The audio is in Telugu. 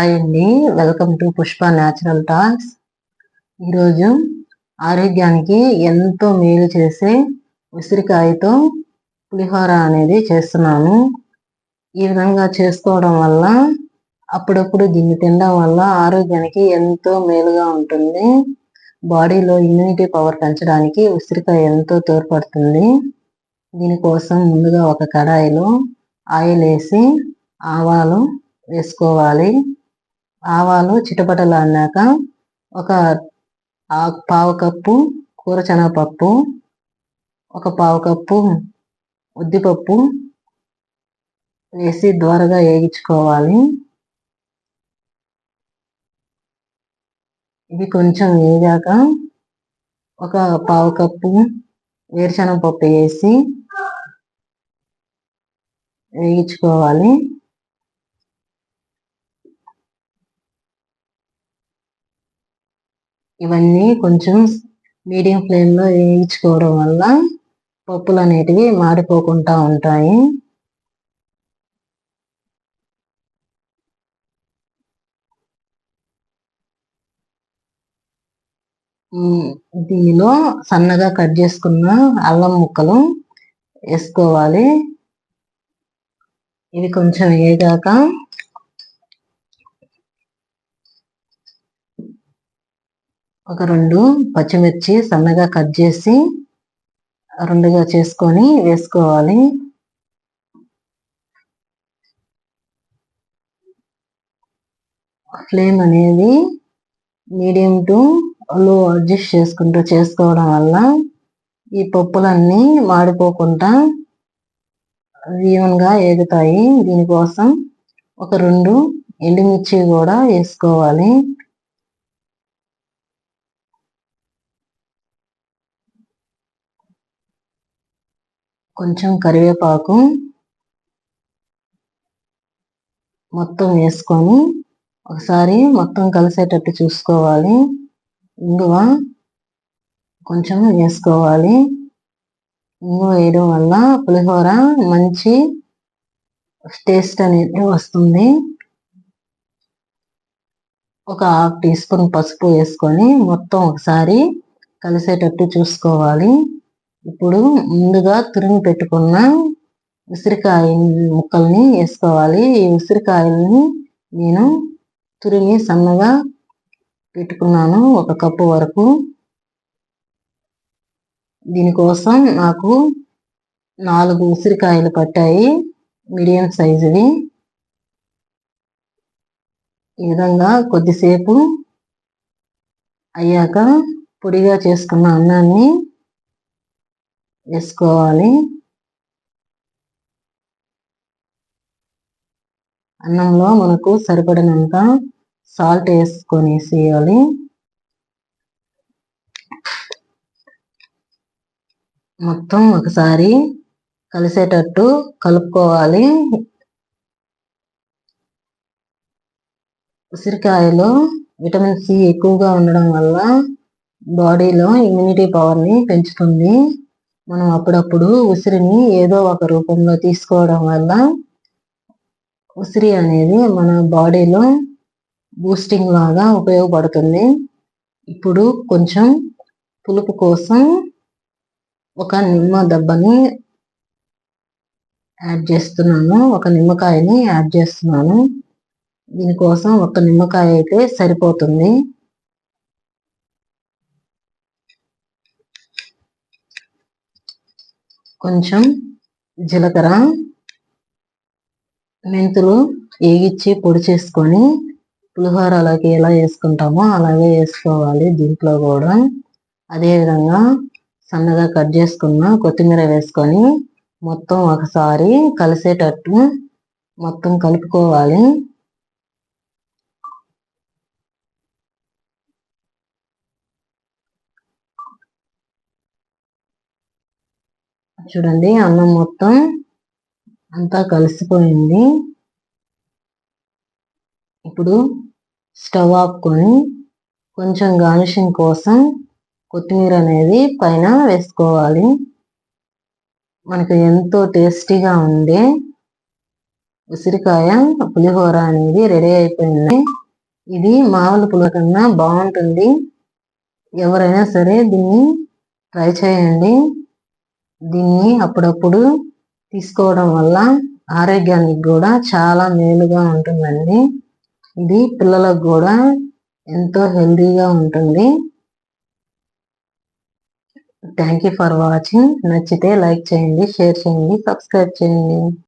హాయ్ అండి. Welcome to Pushpa natural talks ఈరోజు ఆరోగ్యానికి ఎంతో మేలు చేసే ఉసిరికాయతో పులిహోర అనేది చేస్తున్నాను. ఈ విధంగా చేసుకోవడం వల్ల అప్పుడప్పుడు దీన్ని తినడం వల్ల ఆరోగ్యానికి ఎంతో మేలుగా ఉంటుంది. బాడీలో ఇమ్యూనిటీ పవర్ పెంచడానికి ఉసిరికాయ ఎంతో తోడ్పడుతుంది. దీనికోసం ముందుగా ఒక కడాయిలో ఆయిల్ వేసి ఆవాలు వేసుకోవాలి. ఆవాలు చిటపటలాడినాక ఒక పావు కప్పు కూరశనగపప్పు ఒక పావు కప్పు ఉద్దిపప్పు వేసి ద్వారగా వేగించుకోవాలి ఇది కొంచెం వేగాక ఒక పావు కప్పు వేరుశనగపప్పు వేసి వేయించుకోవాలి. ఇవన్నీ కొంచెం మీడియం ఫ్లేమ్లో వేయించుకోవడం వల్ల పప్పులు అనేటివి మాడిపోకుండా ఉంటాయి. దీనిలో సన్నగా కట్ చేసుకున్న అల్లం ముక్కలు వేసుకోవాలి. ఇవి కొంచెం వేగాక ఒక రెండు పచ్చిమిర్చి సన్నగా కట్ చేసి రెండుగా చేసుకొని వేసుకోవాలి. ఫ్లేమ్ అనేది మీడియం టు లో అడ్జస్ట్ చేసుకుంటూ చేసుకోవడం వల్ల ఈ పప్పులన్నీ మాడిపోకుండా ఈవెన్గా ఏగుతాయి. దీనికోసం ఒక రెండు ఎండుమిర్చి కూడా వేసుకోవాలి. కొంచెం కరివేపాకు మొత్తం వేసుకొని ఒకసారి మొత్తం కలిసేటట్టు చూసుకోవాలి. ఇంగువ కొంచెం వేసుకోవాలి. ఇంగువ వేయడం వల్ల పులిహోర మంచి టేస్ట్ అనేది వస్తుంది. ఒక హాఫ్ టీ స్పూన్ పసుపు వేసుకొని మొత్తం ఒకసారి కలిసేటట్టు చూసుకోవాలి. ఇప్పుడు ముందుగా తురిమి పెట్టుకున్న ఉసిరికాయ ముక్కల్ని వేసుకోవాలి. ఈ ఉసిరికాయల్ని నేను తురిమి సన్నగా పెట్టుకున్నాను. ఒక కప్పు వరకు. దీనికోసం నాకు నాలుగు ఉసిరికాయలు పట్టాయి. మీడియం సైజువి. ఈ విధంగా కొద్దిసేపు అయ్యాక పొడిగా చేసుకున్న అన్నాన్ని వేసుకోవాలి. అన్నంలో మనకు సరిపడినంత సాల్ట్ వేసుకొని వేసేయాలి. మొత్తం ఒకసారి కలిసేటట్టు కలుపుకోవాలి. ఉసిరికాయలో విటమిన్ సి ఎక్కువగా ఉండడం వల్ల బాడీలో ఇమ్యూనిటీ పవర్ని పెంచుతుంది. మనం అప్పుడప్పుడు ఉసిరిని ఏదో ఒక రూపంలో తీసుకోవడం వల్ల ఉసిరి అనేది మన బాడీలో బూస్టింగ్ లాగా ఉపయోగపడుతుంది. ఇప్పుడు కొంచెం పులుపు కోసం ఒక నిమ్మ దెబ్బని యాడ్ చేస్తున్నాను. ఒక నిమ్మకాయని యాడ్ చేస్తున్నాను. దీనికోసం ఒక నిమ్మకాయ అయితే సరిపోతుంది. కొంచెం జీలకర్ర మెంతులు వేగిచ్చి పొడి చేసుకొని పులిహోరలోకి ఎలా వేసుకుంటామో అలాగే వేసుకోవాలి దీంట్లో కూడా. అదేవిధంగా సన్నగా కట్ చేసుకున్న కొత్తిమీర వేసుకొని మొత్తం ఒకసారి కలిసేటట్టు మొత్తం కలుపుకోవాలి. చూడండి అన్నం మొత్తం అంతా కలిసిపోయింది. ఇప్పుడు స్టవ్ ఆపుకొని కొంచెం గార్నిషింగ్ కోసం కొత్తిమీర అనేది పైన వేసుకోవాలి. మనకు ఎంతో టేస్టీగా ఉండే ఉసిరికాయ పులిహోర అనేది రెడీ అయిపోయింది. ఇది మామూలు పులిహోర కన్నా బాగుంటుంది. ఎవరైనా సరే దీన్ని ట్రై చేయండి. దీన్ని అప్పుడప్పుడు తీసుకోవడం వల్ల ఆరోగ్యానికి కూడా చాలా మేలుగా ఉంటుందండి. ఇది పిల్లలకు కూడా ఎంతో హెల్దీగా ఉంటుంది. థ్యాంక్ యూ ఫర్ వాచింగ్ నచ్చితే లైక్ చేయండి షేర్ చేయండి సబ్స్క్రైబ్ చేయండి.